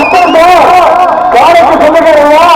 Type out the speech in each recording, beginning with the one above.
அப்பா காலைக்கு சொந்தக்காரங்களா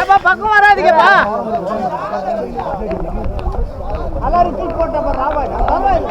ஏப்பா பக்கம் வராதீங்கப்பா. எல்லாரும் தூக்கி போட்டப்ப ராபாய் ராபாய்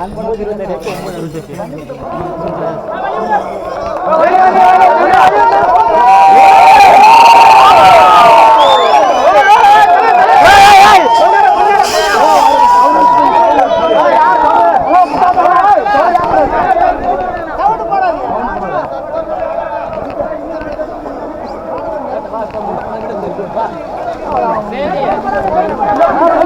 அன்பு Vem,